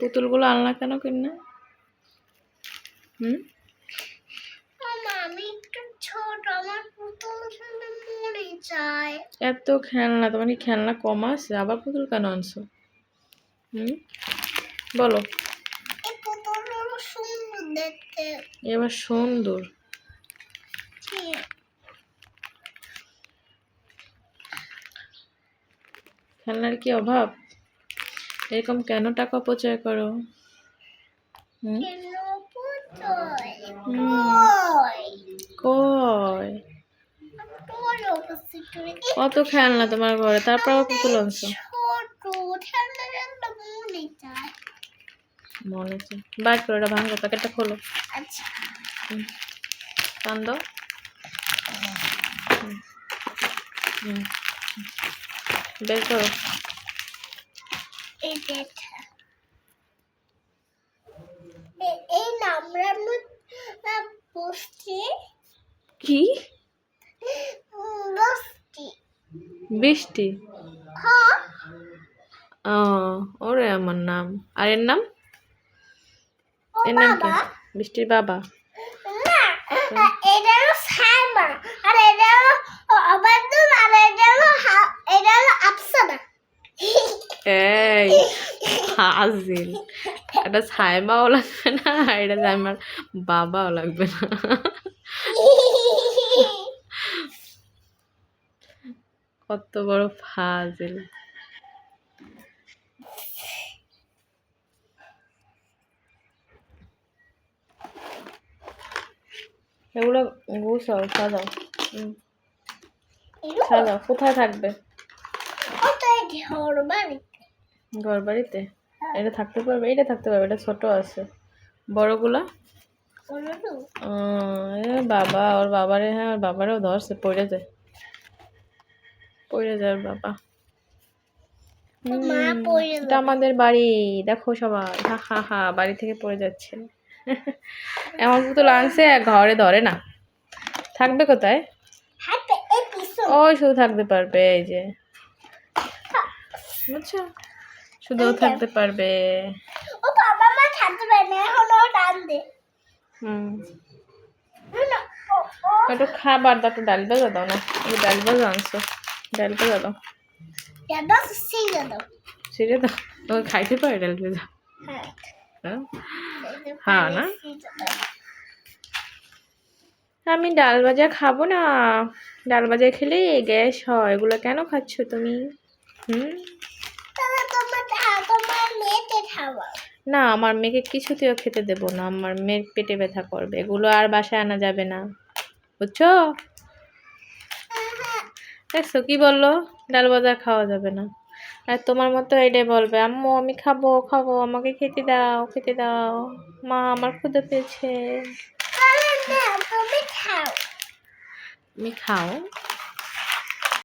পুতুলগুলো আনলা কেন কিনা হুম? আমি ছোট আমার পুতুল খেলতে এত খেলনা তোমার কি খেলনা কম আছে? আবার পুতুল কেন আনছো? হুম? বলো। এবার সুন্দর। খেলনার কি অভাব? এরকম কেন টাকা অপচয় করো? কয় কত খেলনা তোমার ঘরে? তারপর পুতুল আনছো। মনে হচ্ছে। বাইর করো, এটা ভাঙো, প্যাকেটটা খোলো। আচ্ছা টান দাও। বের করো। এই নামরার বসছি কি? বসছি বৃষ্টি। ও ওরে আমার নাম। আর এর নাম? এর নাম কি? বাবা। বৃষ্টির বাবা। এটা হলো সাইমা। আর এটা হলো অবাদুল আর এটা হলো এটা হলো আফসানা। এই হাজিল এটা সাইমাও লাগবে না এটা সাইমার বাবাও লাগবে না কত বড় ফাজিল এগুলো গুছাও সাজাও সাজাও কোথায় থাকবে এই ঘর বাড়িতে এটা থাকতে পারবে? এটা থাকতে পারবে এটা ছোট আছে। বড়গুলা? তো বাবা ওর বাবারে হ্যাঁ ওর বাবারেও ধরছে পড়ে যায়। পড়ে যায় বাবা। এটা আমাদের বাড়ি। দেখো সবাই হা হা হা বাড়ি থেকে পড়ে যাচ্ছে। এমন পুতুল আনছে ঘরে ধরে না। থাকবে কোথায়? ওই শুধু থাকতে পারবে এই যে। বুঝছ? শুধু থাকতে পারবে। ও বাবা মা থাকতে পারে না এখন ও টান দে। হুম। না, ও- ও। একটু খাবার দাও একটু ডাল ভাজা দাও না। একটু ডাল ভাজা আনছো। ডাল ভাজা দাও। সিঙ্গে দাও। সেটা দাও। তোমাকে খাইতে পারে ডাল ভাজা। হ্যাঁ। হ্যাঁ? এই না? আমি ডাল ভাজা খাব না। ডাল ভাজা খেলে গ্যাস হয়। এগুলো কেন খাচ্ছ তুমি? হুম তাহলে তোমার খা- তোমার মেয়েকে খাওয়া না আমার মেয়েকে কিছুতেও খেতে দেবো না। আমার মেয়ের পেটে ব্যথা করবে। এগুলো আর বাসায় আনা যাবে না। বুঝছ? দেখছ কি বলল? ডাল ভাজা খাওয়া যাবে না। আর তোমার মতো এটাই বলবে আম্মু আমি খাব খাব আমাকে খেতে দাও খেতে দাও। মা আমার ক্ষুদে পেয়েছে। তুমি খাও।